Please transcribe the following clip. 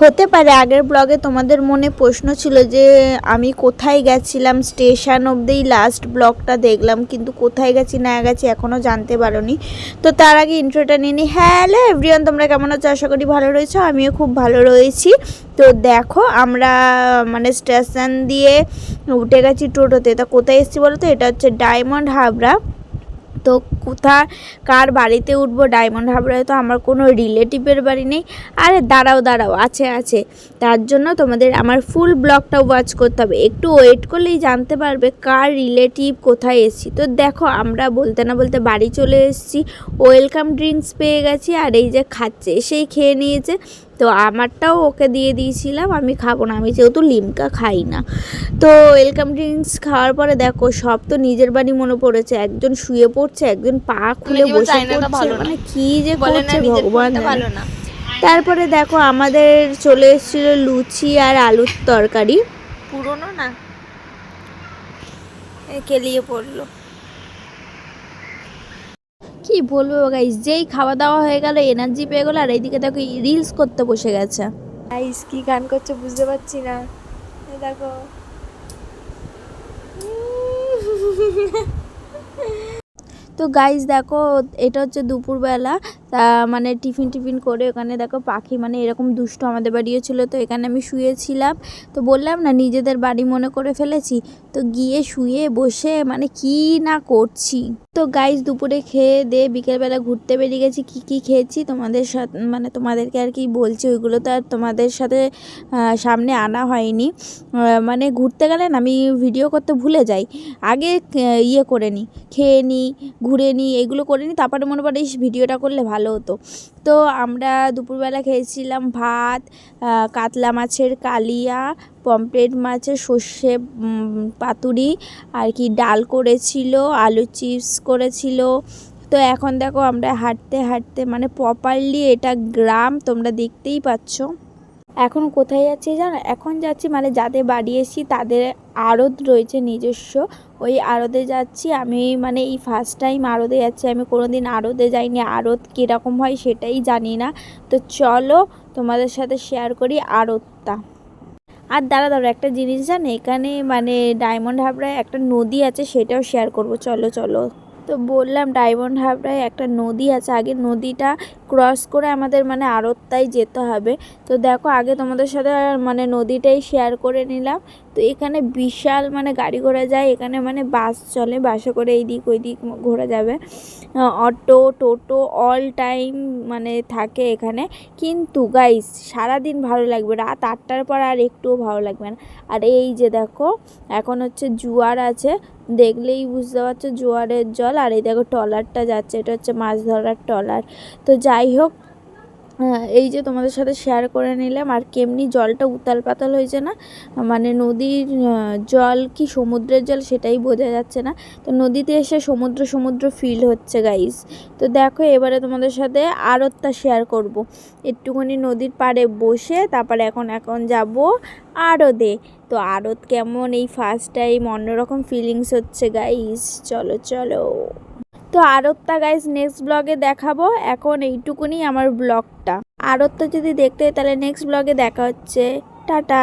হতে পারে, আগের ব্লগে তোমাদের মনে প্রশ্ন ছিল যে আমি কোথায় গেছিলাম, স্টেশন অবধিই লাস্ট ব্লগটা দেখলাম, কিন্তু কোথায় গেছি, না গেছি এখনও জানতে পারোনি। তো তার আগে ইন্ট্রোটা নিয়ে নিই হ্যালো এভরিওয়ান তোমরা কেমন আছো? আশা করি ভালো রয়েছো, আমিও খুব ভালো রয়েছি। তো দেখো, আমরা মানে স্টেশন দিয়ে উঠে গেছি টোটোতে। তা কোথায় এসেছি বলো তো? এটা হচ্ছে ডায়মন্ড হাবড়া। তো কোথা কার বাড়িতে উঠবো? ডায়মন্ড হাবড়ায় তো আমার কোনো রিলেটিভের বাড়ি নেই। আরে দাঁড়াও দাঁড়াও, আছে আছে। তার জন্য তোমাদের আমার ফুল ব্লগটা ওয়াচ করতে হবে। একটু ওয়েট করলেই জানতে পারবে কার রিলেটিভ কোথায় এসেছি। তো দেখো, আমরা বলতে না বলতে বাড়ি চলে এসেছি। ওয়েলকাম ড্রিঙ্কস পেয়ে গেছি আর এই যে খাচ্ছে, সেই খেয়ে নিয়েছে। তো আমারটাও ওকে দিয়ে দিয়েছিলাম, আমি খাব না। আমি যেহেতু লিমকা খাই না। তো ওয়েলকাম ড্রিঙ্কস খাওয়ার পরে দেখো, সব তো নিজের বাড়ি মনে পড়েছে। একজন শুয়ে পড়ছে, একজন পা খুলে জীবন বসে পড়ছে। মানে কি যে বলে না করছে ভগবান ভালো না। তারপরে দেখো আমাদের চলে এসেছিল লুচি আর আলুর তরকারি। পুরনো না? কেলিয়ে পড়ল। কি বলব গাইস যেই খাওয়া দাওয়া হয়ে গেল এনার্জি পেয়ে গেলো আর এইদিকে দেখো রিলস করতে বসে গেছে। আইস কি গান করছে বুঝতে পারছি না। এই দেখো। তো গাইজ দেখো, এটা হচ্ছে দুপুরবেলা। তা মানে টিফিন টিফিন করে ওখানে দেখো পাখি মানে এরকম দুষ্ট আমাদের বাড়িও ছিল, তো এখানে আমি শুয়েছিলাম। তো বললাম না, নিজেদের বাড়ি মনে করে ফেলেছি। তো গিয়ে শুয়ে বসে মানে কি না করছি। তো গাইজ দুপুরে খেয়ে দিয়ে বিকেলবেলা ঘুরতে বেরিয়ে গেছি। কি কি খেয়েছি তোমাদের সাথে মানে তোমাদেরকে আর কি বলছি, ওইগুলো তো আর তোমাদের সাথে সামনে আনা হয়নি। মানে ঘুরতে গেলে না আমি ভিডিও করতে ভুলে যাই। আগে ইয়ে করে নিই খেয়ে নিই ঘুরে নিই এগুলো করে নিই তারপরে মনে পড়ে ইস, ভিডিওটা করলে ভালো হতো। তো আমরা দুপুরবেলা খেয়েছিলাম ভাত কাতলা মাছের কালিয়া পমপ্লেট মাছের সর্ষে পাতুরি আর কি ডাল করেছিল আলু চিপস করেছিল। তো এখন দেখো আমরা হাঁটতে হাঁটতে মানে প্রপারলি এটা গ্রাম তোমরা দেখতেই পাচ্ছ। এখন কোথায় যাচ্ছি জানো? এখন যাচ্ছি মানে যাদের বাড়ি এসেছি তাদের আড়ত রয়েছে নিজস্ব। ওই আড়তে যাচ্ছি। আমি মানে এই ফার্স্ট টাইম আড়তে যাচ্ছি। আমি কোনো দিন আড়তে যাইনি। আড়ত কীরকম হয় সেটাই জানি না। তো চলো তোমাদের সাথে শেয়ার করি আড়তটা। আর দাঁড়া দাঁড়া, একটা জিনিস জানো? এখানে মানে ডায়মন্ড হাবড়ায় একটা নদী আছে, সেটাও শেয়ার করব। চলো চলো। তো বললাম ডায়মন্ড হাবড়ায় একটা নদী আছে। আগে নদীটা ক্রস করে আমাদের মানে আড়তটাই যেতে হবে। তো দেখো, আগে তোমাদের সাথে মানে নদীটাই শেয়ার করে নিলাম। তো এখানে বিশাল মানে গাড়ি ঘোড়া যায়, এখানে মানে বাস চলে, বাসে করে এই দিক ওই দিক ঘোরা যাবে। অটো, টোটো অল টাইম মানে থাকে এখানে। কিন্তু গাইস সারাদিন ভালো লাগবে, রাত আটটার পর আর একটুও ভালো লাগবে না। আর এই যে দেখো, এখন হচ্ছে জুয়ার আছে। দেখলেই বুঝতে পারছ জোয়ারের জল, আর এই দেখো ট্রলারটা যাচ্ছে, এটা হচ্ছে মাছ ধরার ট্রলার। তো যাই হোক এই যে তোমাদের সাথে শেয়ার করে নিলাম, আর কেমনি জলটা উতাল পাতাল হয়েছে না মানে নদীর জল কি সমুদ্রের জল সেটাই বোঝা যাচ্ছে না। তো নদীতে এসে সমুদ্র সমুদ্র ফিল হচ্ছে গাইস তো দেখো, এবারে তোমাদের সাথে আড়তটা শেয়ার করব। একটুখানি নদীর পাড়ে বসে, তারপরে এখন এখন যাব আড়তে তো আড়ত কেমন? এই ফার্স্ট টাইম অন্যরকম ফিলিংস হচ্ছে গাইস চলো চলো। তো আরতটা গাইজ নেক্সট ব্লগে দেখাবো। এখন এইটুকুনি আমার ব্লগটা আরতটা যদি দেখতে তাহলে নেক্সট ব্লগে দেখা হচ্ছে। টাটা।